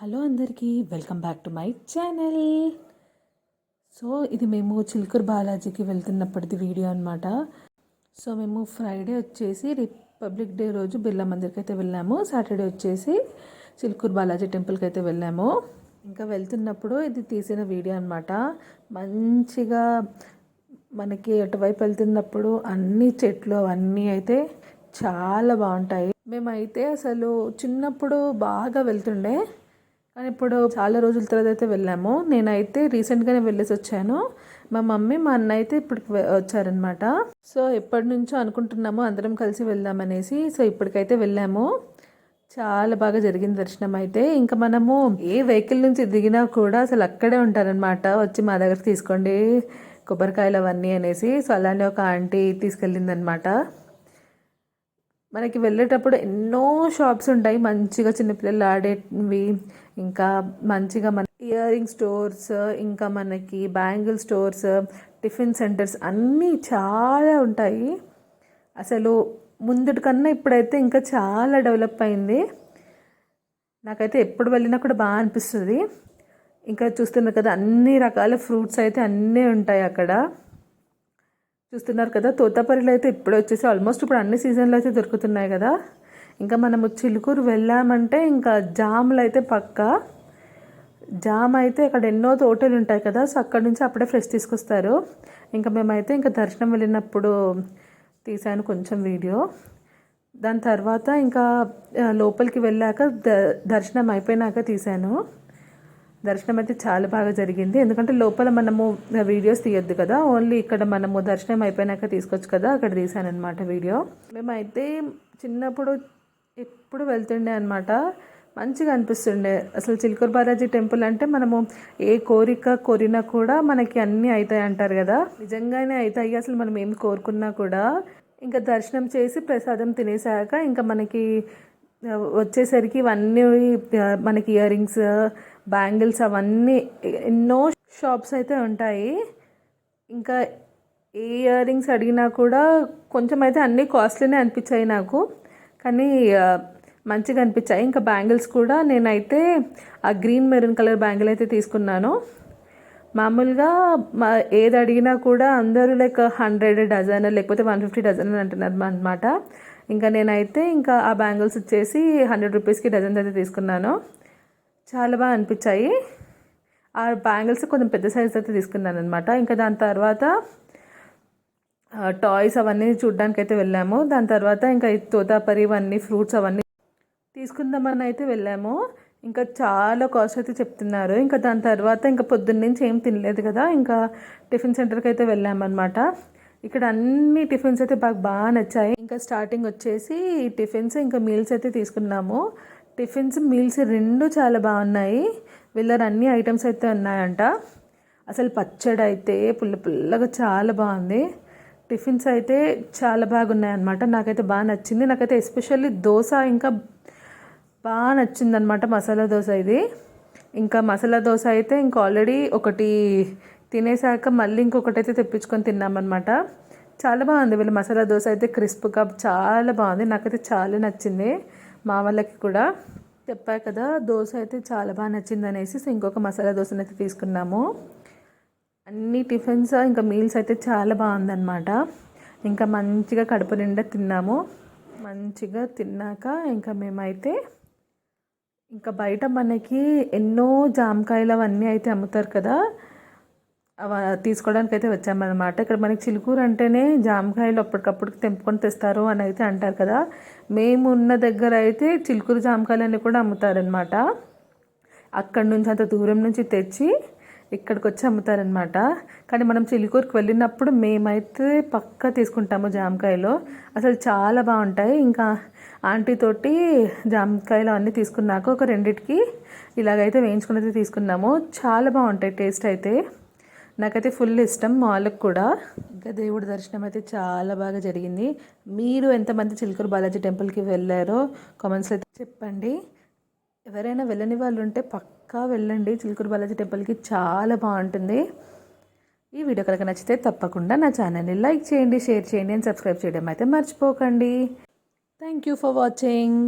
Hello అందరికీ welcome back to my channel. So ఇది మేము చిలుకూరు బాలాజీకి వెళ్తున్నప్పటిది వీడియో అనమాట సో మేము ఫ్రైడే వచ్చేసి రిపబ్లిక్ డే రోజు బిర్లా మందిర్కి అయితే వెళ్ళాము. సాటర్డే వచ్చేసి చిలుకూరు బాలాజీ టెంపుల్కి అయితే వెళ్ళాము. ఇంకా వెళ్తున్నప్పుడు ఇది తీసిన వీడియో అనమాట మంచిగా మనకి అటువైపు వెళ్తున్నప్పుడు అన్ని చెట్లు అవన్నీ అయితే చాలా బాగుంటాయి. మేమైతే అసలు చిన్నప్పుడు బాగా వెళ్తుండే. కానీ ఇప్పుడు చాలా రోజుల తర్వాత అయితే వెళ్ళాము. నేనైతే రీసెంట్గానే వెళ్ళేసి వచ్చాను. మా మమ్మీ మా అన్న అయితే ఇప్పుడు వచ్చారనమాట సో ఎప్పటి నుంచో అనుకుంటున్నాము అందరం కలిసి వెళ్దామనేసి సో ఇప్పటికైతే వెళ్ళాము. చాలా బాగా జరిగింది దర్శనం అయితే. ఇంకా మనము ఏ వెహికల్ నుంచి దిగినా కూడా అసలు అక్కడే ఉంటారనమాట వచ్చి మా దగ్గర తీసుకోండి కొబ్బరికాయలు అవన్నీ అనేసి. సో అలానే ఒక ఆంటీ తీసుకెళ్ళిందనమాట మనకి వెళ్ళేటప్పుడు ఎన్నో షాప్స్ ఉంటాయి. మంచిగా చిన్నపిల్లలు ఆడేవి. ఇంకా మంచిగా మన ఇయరింగ్ స్టోర్స్ ఇంకా మనకి బ్యాంగిల్ స్టోర్స్ టిఫిన్ సెంటర్స్ అన్నీ చాలా ఉంటాయి. అసలు ముందుటి కన్నా ఇప్పుడైతే ఇంకా చాలా డెవలప్ అయింది. నాకైతే ఎప్పుడు వెళ్ళినా కూడా బాగా అనిపిస్తుంది. ఇంకా చూస్తున్నారు కదా అన్ని రకాల ఫ్రూట్స్ అయితే అన్నీ ఉంటాయి అక్కడ. చూస్తున్నారు కదా తోతాపరిలో అయితే ఇప్పుడే వచ్చేసి ఆల్మోస్ట్ ఇప్పుడు అన్ని సీజన్లో అయితే దొరుకుతున్నాయి కదా. ఇంకా మనము చిలుకూరు వెళ్ళామంటే ఇంకా జాములు అయితే పక్క. జామ్ అయితే అక్కడ ఎన్నో తోటలు ఉంటాయి కదా సో అక్కడ నుంచి అప్పుడే ఫ్రెష్ తీసుకొస్తారు. ఇంకా మేమైతే ఇంకా దర్శనం వెళ్ళినప్పుడు తీసాను కొంచెం వీడియో దాని తర్వాత ఇంకా లోపలికి వెళ్ళాక ద దర్శనం అయిపోయినాక తీశాను దర్శనం అయితే చాలా బాగా జరిగింది. ఎందుకంటే లోపల మనము వీడియోస్ తీయొద్దు కదా. ఓన్లీ ఇక్కడ మనము దర్శనం అయిపోయినాక తీసుకోవచ్చు కదా. అక్కడ తీసాను అనమాట వీడియో. మేమైతే చిన్నప్పుడు ఎప్పుడు వెళ్తుండే అనమాట మంచిగా అనిపిస్తుండే. అసలు చిలుకూరు బాలాజీ టెంపుల్ అంటే మనము ఏ కోరిక కోరినా కూడా మనకి అన్నీ అవుతాయి అంటారు కదా. నిజంగానే అవుతాయి. అసలు మనం ఏం కోరుకున్నా కూడా. ఇంకా దర్శనం చేసి ప్రసాదం తినేసాక ఇంకా మనకి వచ్చేసరికి ఇవన్నీ మనకి ఇయర్ రింగ్స్ బ్యాంగిల్స్ అవన్నీ ఎన్నో షాప్స్ అయితే ఉంటాయి. ఇంకా ఏ ఇయర్ రింగ్స్ అడిగినా కూడా కొంచెం అయితే అన్నీ కాస్ట్లీనే అనిపించాయి నాకు. కానీ మంచిగా అనిపించాయి. ఇంకా బ్యాంగిల్స్ కూడా నేనైతే ఆ గ్రీన్ మెరూన్ కలర్ బ్యాంగిల్ అయితే తీసుకున్నాను. మామూలుగా మా ఏది అడిగినా కూడా అందరూ లైక్ హండ్రెడ్ డజన్ లేకపోతే వన్ ఫిఫ్టీ డజన్ అని అంటున్నారు అనమాట ఇంకా నేనైతే ఇంకా ఆ బ్యాంగిల్స్ వచ్చేసి హండ్రెడ్ రూపీస్కి డజన్ అయితే తీసుకున్నాను. చాలా బాగా అనిపించాయి. ఆ బ్యాంగిల్స్ కొంచెం పెద్ద సైజ్ అయితే తీసుకున్నాను అనమాట ఇంకా దాని తర్వాత టాయ్స్ అవన్నీ చూడ్డానికి అయితే వెళ్ళాము. దాని తర్వాత ఇంకా తోతాపరి ఇవన్నీ ఫ్రూట్స్ అవన్నీ తీసుకుందామని అయితే వెళ్ళాము. ఇంకా చాలా కాస్ట్ అయితే చెప్తున్నారు. ఇంకా దాని తర్వాత ఇంకా పొద్దున్న నుంచి ఏం తినలేదు కదా ఇంకా టిఫిన్ సెంటర్కి అయితే వెళ్ళామన్నమాట ఇక్కడ అన్ని టిఫిన్స్ అయితే బాగా బాగా నచ్చాయి. ఇంకా స్టార్టింగ్ వచ్చేసి టిఫిన్స్ ఇంకా మీల్స్ అయితే తీసుకున్నాము. టిఫిన్స్ మీల్స్ రెండు చాలా బాగున్నాయి. వీళ్ళ అన్ని ఐటమ్స్ అయితే ఉన్నాయంట. అసలు పచ్చడి అయితే పుల్ల పుల్లగా చాలా బాగుంది. టిఫిన్స్ అయితే చాలా బాగున్నాయి అనమాట నాకైతే బాగా నచ్చింది. నాకైతే ఎస్పెషల్లీ దోశ ఇంకా బాగా నచ్చిందనమాట మసాలా దోశ ఇది. ఇంకా మసాలా దోశ అయితే ఇంకా ఆల్రెడీ ఒకటి తినేసాక మళ్ళీ ఇంకొకటి అయితే తెప్పించుకొని తిన్నామన్నమాట. చాలా బాగుంది. వీళ్ళ మసాలా దోశ అయితే క్రిస్ప్గా చాలా బాగుంది. నాకైతే చాలా నచ్చింది. మా వాళ్ళకి కూడా చెప్పా కదా దోశ అయితే చాలా బాగా నచ్చింది అనేసి ఇంకొక మసాలా దోశను అయితే తీసుకున్నాము. అన్ని టిఫిన్స్ ఇంకా మీల్స్ అయితే చాలా బాగుందన్నమాట. ఇంకా మంచిగా కడుపు నిండా తిన్నాము. మంచిగా తిన్నాక ఇంకా మేమైతే ఇంకా బయట మనకి ఎన్నో జామకాయలు అవన్నీ అయితే అమ్ముతారు కదా తీసుకోవడానికి అయితే వచ్చామన్నమాట. ఇక్కడ మనకి చిలుకూరు అంటేనే జామకాయలు అప్పటికప్పుడు తెంపుకొని తెస్తారు అని అయితే అంటారు కదా. మేము ఉన్న దగ్గర అయితే చిలుకూరు జామకాయలు అని కూడా అమ్ముతారనమాట అక్కడి నుంచి అంత దూరం నుంచి తెచ్చి ఇక్కడికి వచ్చి అమ్ముతారనమాట కానీ మనం చిలుకూరుకు వెళ్ళినప్పుడు మేమైతే పక్కా తీసుకుంటాము జామకాయలు. అసలు చాలా బాగుంటాయి. ఇంకా ఆంటీ తోటి జామకాయలు అన్నీ తీసుకున్నాక ఒక రెండిటికి ఇలాగైతే వేయించుకున్నది తీసుకున్నాము. చాలా బాగుంటాయి టేస్ట్ అయితే. నాకైతే ఫుల్ ఇష్టం. వాళ్ళకి కూడా. ఇంకా దేవుడి దర్శనం అయితే చాలా బాగా జరిగింది. మీరు ఎంతమంది చిలుకూరు బాలాజీ టెంపుల్కి వెళ్ళారో కామెంట్స్ అయితే చెప్పండి. ఎవరైనా వెళ్ళని వాళ్ళు ఉంటే పక్కా వెళ్ళండి. చిలుకూరు బాలాజీ టెంపుల్కి చాలా బాగుంటుంది. ఈ వీడియో కనుక నచ్చితే తప్పకుండా నా ఛానల్ని లైక్ చేయండి షేర్ చేయండి అండ్ సబ్స్క్రైబ్ చేయడం అయితే మర్చిపోకండి. Thank you for watching.